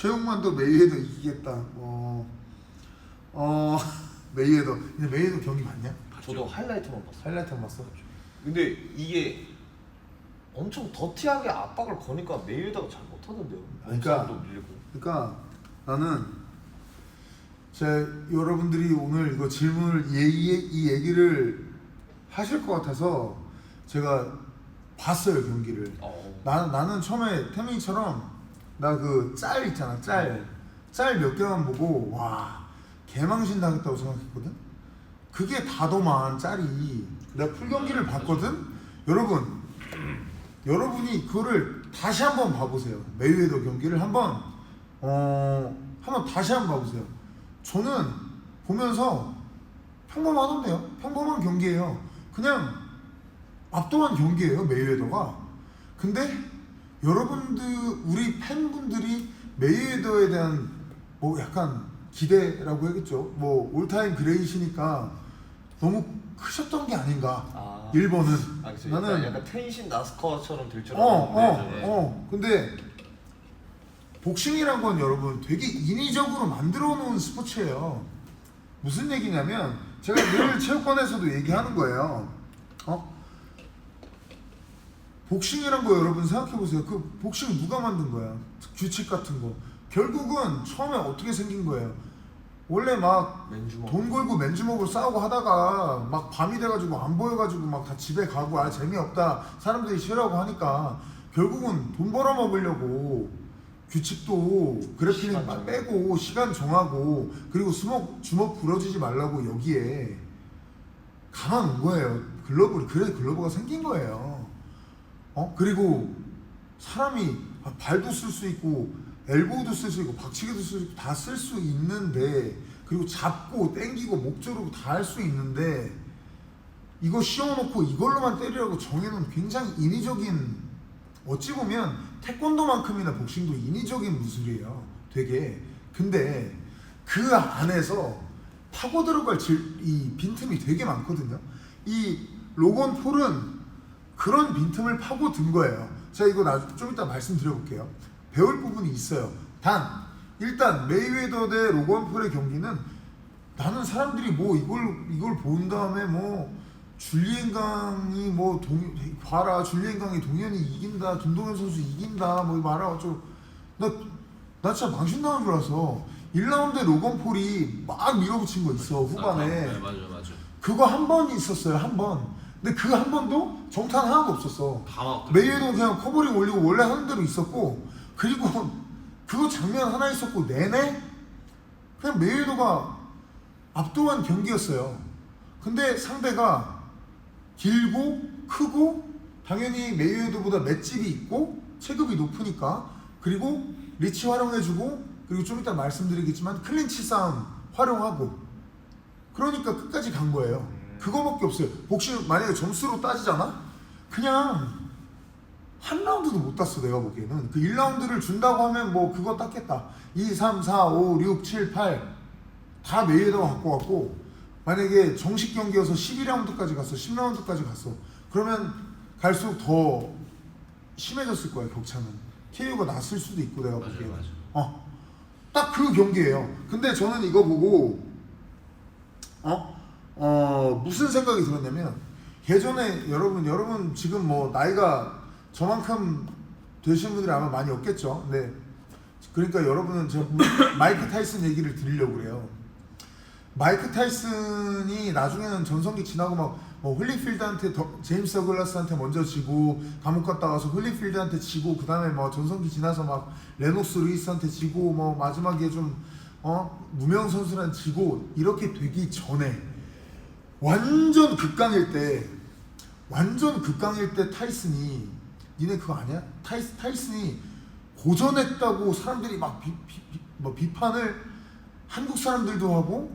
최용만도 메이웨더 이기겠다. 어, 어 메이웨더. 근데 메이웨더 경기 봤냐? 저도 하이라이트만 봤어요. 하이라이트 안 봤어? 근데 이게 엄청 더티하게 압박을 거니까 메이웨더가 잘 못하던데요. 그러니까- 몸싸움도 밀리고. 그러니까 나는 제 여러분들이 오늘 이거 질문을 이 얘기를 하실 것 같아서 제가 봤어요 경기를. 어. 나, 나는 처음에 태민이처럼 나 그 짤 있잖아 짤. 짤 몇 개만 보고 와 개망신 당했다고 생각했거든? 그게 다도만 짤이. 내가 풀 경기를 봤거든? 여러분 여러분이 그거를 다시 한번 봐보세요. 메이웨더 경기를 한번 어 한번 다시 한번 봐보세요. 저는 보면서 평범하던데요. 평범한 경기예요. 그냥 압도한 경기예요 메이웨더가. 근데 여러분들 우리 팬분들이 메이웨더에 대한 뭐 약간 기대라고 해야겠죠 뭐 올타임 그레이시니까 너무 크셨던 게 아닌가 아. 1번은 아, 그쵸. 나는 약간, 약간 텐신 나스커처럼 될 줄 어, 어, 알았는데. 어. 근데 복싱이란 건 여러분 되게 인위적으로 만들어 놓은 스포츠예요. 무슨 얘기냐면 제가 늘 체육관에서도 얘기하는 거예요. 어? 복싱이란 거 여러분 생각해 보세요. 그 복싱 누가 만든 거야? 규칙 같은 거. 결국은 처음에 어떻게 생긴 거예요? 원래 막. 돈 걸고 맨주먹으로 싸우고 하다가 막 밤이 돼가지고 안 보여가지고 막 다 집에 가고 아 재미없다 사람들이 싫어하고 하니까 결국은 돈 벌어 먹으려고 규칙도 그래픽 시간 막. 빼고 시간 정하고 그리고 주먹 주먹 부러지지 말라고 여기에 가만 온 거예요 글러브 그래 글러브가 생긴 거예요 어? 그리고 사람이 아, 발도 쓸 수 있고 엘보도 쓸 수 있고 박치기도 쓸 수 있고 다 쓸 수 있는데 그리고 잡고 땡기고 목 조르고 다 할 수 있는데 이거 씌워놓고 이걸로만 때리라고 정해놓은 굉장히 인위적인 어찌 보면 태권도만큼이나 복싱도 인위적인 무술이에요 되게. 근데 그 안에서 파고 들어갈 질, 이 빈틈이 되게 많거든요. 이 로건 폴은 그런 빈틈을 파고 든 거예요. 제가 이거 나 좀 이따 말씀드려볼게요. 배울 부분이 있어요. 단 일단 메이웨더 대 로건 폴의 경기는 나는 사람들이 뭐 이걸 이걸 본 다음에 뭐 줄리엔 강이 뭐 동, 봐라 줄리엔 강이 동현이 이긴다 김동현 선수 이긴다 뭐 말아 어쩌고 나나 진짜 망신당한 줄 알았어 1라운드에 로건 폴이 막 밀어붙인 거 있어 후반에 네, 맞아 맞아. 그거 한 번 있었어요 한 번. 근데 그 한 번도 정탄 하나도 없었어. 다 막. 메이웨더 그냥 커버링 올리고 원래 하는 대로 있었고 그리고 그거 장면 하나 있었고 내내 그냥 메이웨더가 압도한 경기였어요. 근데 상대가 길고 크고 당연히 메이웨더보다 맷집이 있고 체급이 높으니까 그리고 리치 활용해주고 그리고 좀 이따 말씀드리겠지만 클린치 싸움 활용하고 그러니까 끝까지 간 거예요. 그거밖에 없어요. 복싱 만약에 점수로 따지잖아? 그냥 한 라운드도 못 땄어 내가 보기에는 그 1라운드를 준다고 하면 뭐 그거 땄겠다 2, 3, 4, 5, 6, 7, 8 다 메이에다가 갖고 갔고 만약에 정식 경기여서 12라운드까지 갔어 10라운드까지 갔어 그러면 갈수록 더 심해졌을 거야 격차는 KO가 났을 수도 있고 내가 맞아요, 보기에는 맞아요. 어, 딱 그 경기예요 근데 저는 이거 보고 어? 어 무슨 생각이 들었냐면 예전에 여러분 여러분 지금 뭐 나이가 저만큼 되신 분들이 아마 많이 없겠죠. 네. 그러니까 여러분은 저 마이크 타이슨 얘기를 드리려고 그래요. 마이크 타이슨이 나중에는 전성기 지나고 막 뭐 홀리필드한테 더, 제임스 더글라스한테 먼저 지고 감옥 갔다 와서 홀리필드한테 지고 그 다음에 뭐 전성기 지나서 막 레녹스 루이스한테 지고 뭐 마지막에 좀 어, 무명 선수랑 지고 이렇게 되기 전에 완전 극강일 때 완전 극강일 때 타이슨이 니네 그거 아니야? 타이스, 타이슨이 고전했다고 사람들이 막 비, 비, 비, 뭐 비판을 한국 사람들도 하고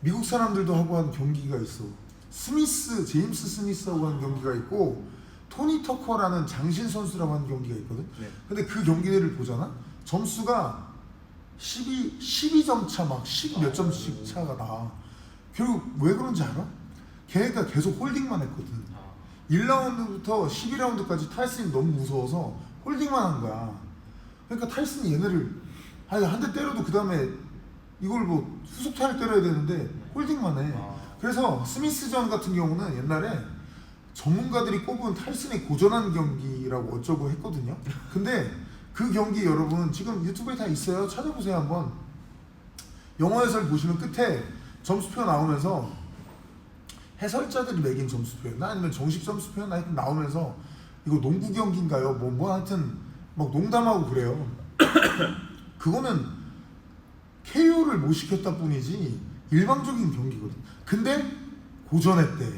미국 사람들도 하고 한 경기가 있어 스미스 제임스 스미스하고 한 경기가 있고 토니 터커라는 장신 선수라고 하는 경기가 있거든 네. 근데 그 경기들을 보잖아 점수가 12, 12점 차 막 10 몇 점씩 차가 나 결국 왜 그런지 알아? 걔네가 계속 홀딩만 했거든 아. 1라운드부터 12라운드까지 타이슨이 너무 무서워서 홀딩만 한 거야. 그러니까 타이슨이 얘네를 아니 한 대 때려도 그 다음에 이걸 뭐 후속타를 때려야 되는데 홀딩만 해. 아. 그래서 스미스전 같은 경우는 옛날에 전문가들이 꼽은 탈슨의 고전한 경기라고 어쩌고 했거든요. 근데 그 경기 여러분 지금 유튜브에 다 있어요. 찾아보세요 한번. 영어 해설 보시면 끝에 점수표 나오면서 해설자들이 매긴 점수표였나 아니면 정식 점수표였나 하여튼 나오면서 이거 농구 경기인가요? 뭐, 뭐 하여튼 막 농담하고 그래요. 그거는 KO를 못 시켰다 뿐이지 일방적인 경기거든. 근데 고전했대.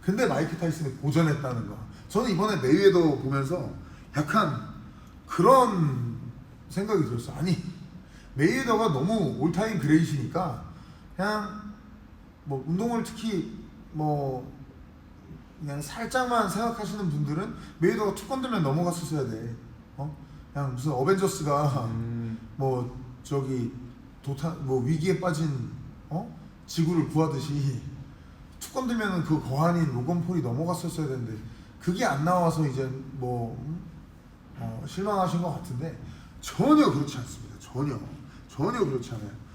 근데 마이크 타이슨이 고전했다는 거야. 저는 이번에 메이웨더 보면서 약간 그런 생각이 들었어. 아니 메이웨더가 너무 올타임 그레이시니까 그냥 뭐 운동을 특히 뭐 그냥 살짝만 생각하시는 분들은 메이웨더가 툭 건들면 넘어갔었어야 돼. 어? 그냥 무슨 어벤져스가 음. 뭐 저기 도타 뭐 위기에 빠진 어 지구를 구하듯이 툭 건들면은 그 거한인 로건 폴이 넘어갔었어야 되는데 그게 안 나와서 이제 뭐 음? 어, 실망하신 것 같은데 전혀 그렇지 않습니다. 전혀 전혀 그렇지 않아요.